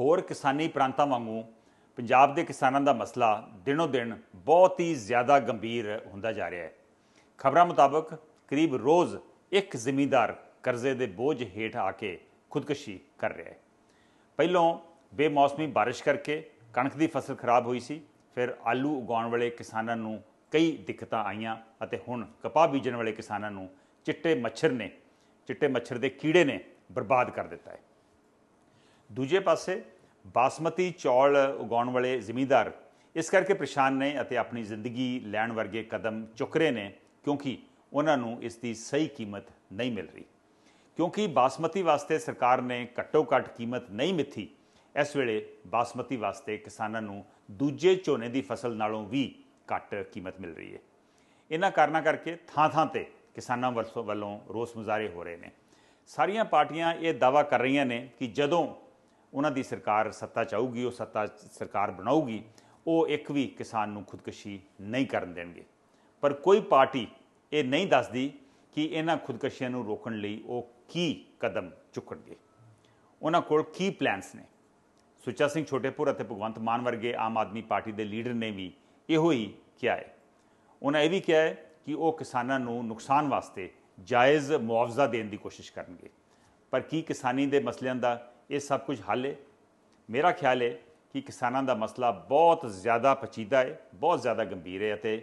ਹੋਰ ਕਿਸਾਨੀ ਪ੍ਰਾਂਤਾਂ ਵਾਂਗੂ ਪੰਜਾਬ ਦੇ ਕਿਸਾਨਾਂ ਦਾ ਮਸਲਾ ਦਿਨੋ ਦਿਨ ਬਹੁਤ ਹੀ ਜ਼ਿਆਦਾ ਗੰਭੀਰ ਹੁੰਦਾ ਜਾ ਰਿਹਾ ਹੈ। ਖਬਰਾਂ ਮੁਤਾਬਕ ਕਰੀਬ ਰੋਜ਼ ਇੱਕ ਜ਼ਿਮੀਂਦਾਰ ਕਰਜ਼ੇ ਦੇ ਬੋਝ ਹੇਠ ਆ ਕੇ ਖੁਦਕੁਸ਼ੀ ਕਰ ਰਿਹਾ ਹੈ। ਪਹਿਲੋਂ ਬੇਮੌਸਮੀ ਬਾਰਿਸ਼ ਕਰਕੇ ਕਣਕ ਦੀ ਫਸਲ ਖਰਾਬ ਹੋਈ ਸੀ, ਫਿਰ ਆਲੂ ਉਗਾਉਣ ਵਾਲੇ ਕਿਸਾਨਾਂ ਨੂੰ ਕਈ ਦਿੱਕਤਾਂ ਆਈਆਂ ਅਤੇ ਹੁਣ ਕਪਾਹ ਬੀਜਣ ਵਾਲੇ ਕਿਸਾਨਾਂ ਨੂੰ ਚਿੱਟੇ ਮੱਛਰ ਨੇ, ਚਿੱਟੇ ਮੱਛਰ ਦੇ ਕੀੜੇ ਨੇ ਬਰਬਾਦ ਕਰ ਦਿੱਤਾ ਹੈ। ਦੂਜੇ ਪਾਸੇ ਬਾਸਮਤੀ ਚੌਲ ਉਗਾਉਣ ਵਾਲੇ ਜ਼ਿਮੀਂਦਾਰ ਇਸ ਕਰਕੇ ਪਰੇਸ਼ਾਨ ਨੇ ਅਤੇ ਆਪਣੀ ਜ਼ਿੰਦਗੀ ਲੈਣ ਵਰਗੇ ਕਦਮ ਚੁੱਕ ਰਹੇ ਨੇ ਕਿਉਂਕਿ ਉਹਨਾਂ ਨੂੰ ਇਸ ਦੀ ਸਹੀ ਕੀਮਤ ਨਹੀਂ ਮਿਲ ਰਹੀ। ਕਿਉਂਕਿ ਬਾਸਮਤੀ ਵਾਸਤੇ ਸਰਕਾਰ ਨੇ ਘੱਟੋ ਘੱਟ ਕੀਮਤ ਨਹੀਂ ਮਿੱਥੀ, ਇਸ ਵੇਲੇ ਬਾਸਮਤੀ ਵਾਸਤੇ ਕਿਸਾਨਾਂ ਨੂੰ ਦੂਜੇ ਝੋਨੇ ਦੀ ਫਸਲ ਨਾਲੋਂ ਵੀ ਘੱਟ ਕੀਮਤ ਮਿਲ ਰਹੀ ਹੈ। ਇਹਨਾਂ ਕਾਰਨਾਂ ਕਰਕੇ ਥਾਂ-ਥਾਂ ਤੇ ਕਿਸਾਨਾਂ ਵੱਲੋਂ ਵੱਲੋਂ ਰੋਸ ਮੁਜ਼ਾਹਰੇ ਹੋ ਰਹੇ ਨੇ। ਸਾਰੀਆਂ ਪਾਰਟੀਆਂ ਇਹ ਦਾਵਾ ਕਰ ਰਹੀਆਂ ਨੇ ਕਿ ਜਦੋਂ ਉਹਨਾਂ ਦੀ ਸਰਕਾਰ ਸੱਤਾ ਚਾਹੂਗੀ ਉਹ ਸੱਤਾ ਸਰਕਾਰ ਬਣਾਉਗੀ ਉਹ ਇੱਕ ਵੀ ਕਿਸਾਨ ਨੂੰ ਖੁਦਕਸ਼ੀ ਨਹੀਂ ਕਰਨ ਦੇਣਗੇ। ਪਰ ਕੋਈ ਪਾਰਟੀ ਇਹ ਨਹੀਂ ਦੱਸਦੀ ਕਿ ਇਹਨਾਂ ਖੁਦਕਸ਼ੀਆਂ ਨੂੰ ਰੋਕਣ ਲਈ ਉਹ ਕੀ ਕਦਮ ਚੁੱਕਣਗੇ। ਉਹਨਾਂ ਕੋਲ ਕੀ ਪਲਾਨਸ ਨੇ? ਸੁੱਚਾ ਸਿੰਘ ਛੋਟੇਪੁਰ ਅਤੇ ਭਗਵੰਤ ਮਾਨ ਵਰਗੇ ਆਮ ਆਦਮੀ ਪਾਰਟੀ ਦੇ ਲੀਡਰ ਨੇ ਵੀ ਇਹੋ ਹੀ ਕਿਹਾ ਹੈ। ਉਹਨਾਂ ਇਹ ਵੀ ਕਿਹਾ ਹੈ ਕਿ ਉਹ ਕਿਸਾਨਾਂ ਨੂੰ ਨੁਕਸਾਨ ਵਾਸਤੇ ਜਾਇਜ਼ ਮੁਆਵਜ਼ਾ ਦੇਣ ਦੀ ਕੋਸ਼ਿਸ਼ ਕਰਨਗੇ। ਪਰ ਕੀ ਕਿਸਾਨੀ ਦੇ ਮਸਲਿਆਂ ਦਾ ਇਹ ਸਭ ਕੁਝ ਹੱਲ ਹੈ ਮੇਰਾ ਖਿਆਲ ਹੈ ਕਿ ਕਿਸਾਨਾਂ ਦਾ ਮਸਲਾ ਬਹੁਤ ਜ਼ਿਆਦਾ ਪਚੀਦਾ ਹੈ ਬਹੁਤ ਜ਼ਿਆਦਾ ਗੰਭੀਰ ਹੈ ਅਤੇ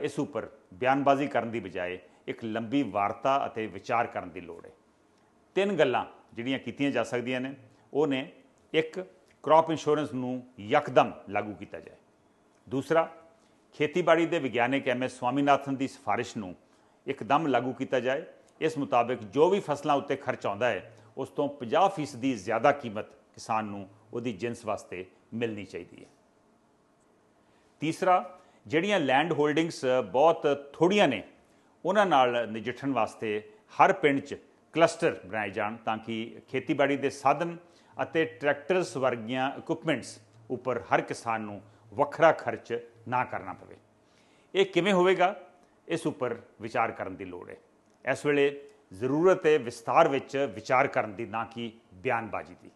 ਇਸ ਉੱਪਰ ਬਿਆਨਬਾਜ਼ੀ ਕਰਨ ਦੀ ਬਜਾਏ ਇੱਕ ਲੰਬੀ ਵਾਰਤਾ ਅਤੇ ਵਿਚਾਰ ਕਰਨ ਦੀ ਲੋੜ ਹੈ ਤਿੰਨ ਗੱਲਾਂ ਜਿਹੜੀਆਂ ਕੀਤੀਆਂ ਜਾ ਸਕਦੀਆਂ ਨੇ, ਉਹ ਨੇ ਇੱਕ ਕ੍ਰੌਪ ਇੰਸ਼ੋਰੈਂਸ ਨੂੰ ਯਕਦਮ ਲਾਗੂ ਕੀਤਾ ਜਾਏ। ਦੂਸਰਾ, ਖੇਤੀਬਾੜੀ ਦੇ ਵਿਗਿਆਨਕ ਐਮਐਸ ਸਵਾਮੀਨਾਥਨ ਦੀ ਸਿਫਾਰਿਸ਼ ਨੂੰ ਇੱਕਦਮ ਲਾਗੂ ਕੀਤਾ ਜਾਏ ਇਸ ਮੁਤਾਬਕ ਜੋ ਵੀ ਫਸਲਾਂ ਉੱਤੇ ਖਰਚ ਆਉਂਦਾ ਹੈ, ਉਸ ਤੋਂ 50% ਦੀ ਜ਼ਿਆਦਾ ਕੀਮਤ ਕਿਸਾਨ ਨੂੰ ਉਹਦੀ ਜਿੰਸ ਵਾਸਤੇ ਮਿਲਣੀ ਚਾਹੀਦੀ ਹੈ। ਤੀਸਰਾ, ਜਿਹੜੀਆਂ ਲੈਂਡ ਹੋਲਡਿੰਗਸ ਬਹੁਤ ਥੋੜੀਆਂ ਨੇ, ਉਹਨਾਂ ਨਾਲ ਨਜਿੱਠਣ ਵਾਸਤੇ ਹਰ ਪਿੰਡ 'ਚ ਕਲਸਟਰ ਬਣਾਏ ਜਾਣ ਤਾਂ ਕਿ ਖੇਤੀਬਾੜੀ ਦੇ ਸਾਧਨ ਅਤੇ ਟਰੈਕਟਰਸ ਵਰਗੀਆਂ ਇਕਵਿਪਮੈਂਟਸ ਉੱਪਰ ਹਰ ਕਿਸਾਨ ਨੂੰ ਵੱਖਰਾ ਖਰਚ ਨਾ ਕਰਨਾ ਪਵੇ। ਇਹ ਕਿਵੇਂ ਹੋਵੇਗਾ? ਇਸ ਉੱਪਰ ਵਿਚਾਰ ਕਰਨ ਦੀ ਲੋੜ ਹੈ। ਇਸ ਵੇਲੇ ਜ਼ਰੂਰਤ ਹੈ ਵਿਸਤਾਰ ਵਿੱਚ ਵਿਚਾਰ ਕਰਨ ਦੀ ਨਾ ਕਿ ਬਿਆਨਬਾਜ਼ੀ ਦੀ।